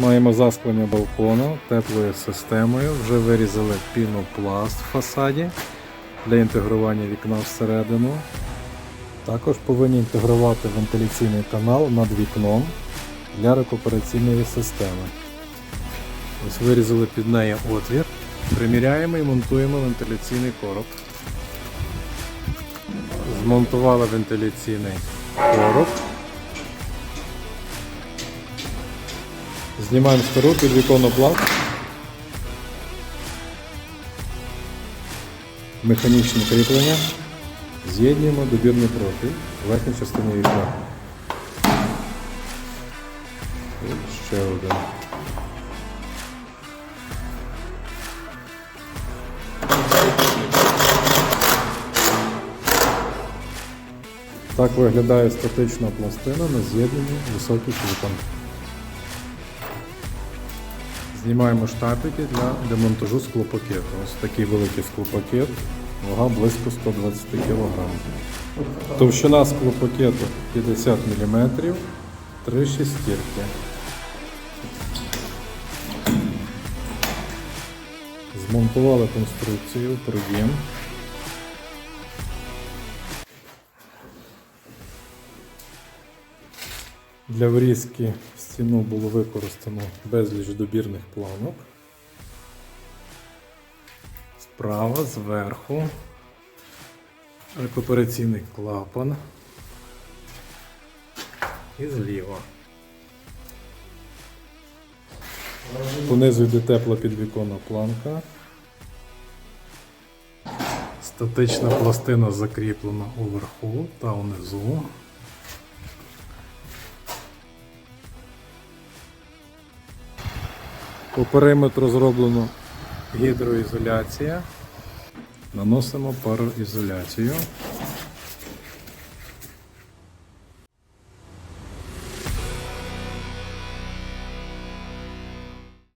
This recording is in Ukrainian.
Маємо засклення балкону теплою системою. Вже вирізали пінопласт в фасаді для інтегрування вікна всередину. Також повинні інтегрувати вентиляційний канал над вікном для рекупераційної системи. Ось вирізали під неї отвір. Приміряємо і монтуємо вентиляційний короб. Змонтували вентиляційний короб. Знімаємо стару підвіконну плату. Механічне кріплення. З'єднуємо добірний профіль в верхній частині вікна. І ще один. Так виглядає статична пластина на з'єднанні високих вікон. Знімаємо штапики для демонтажу склопакету. Ось такий великий склопакет, вага близько 120 кг. Товщина склопакету 50 мм, 3 шестірки. Змонтували конструкцію, прийом. Для врізки в стіну було використано безліч добірних планок. Справа, зверху, рекупераційний клапан і зліва. Понизу йде тепла підвіконна планка. Статична пластина закріплена уверху та внизу. По периметру зроблено гідроізоляція. Наносимо пароізоляцію.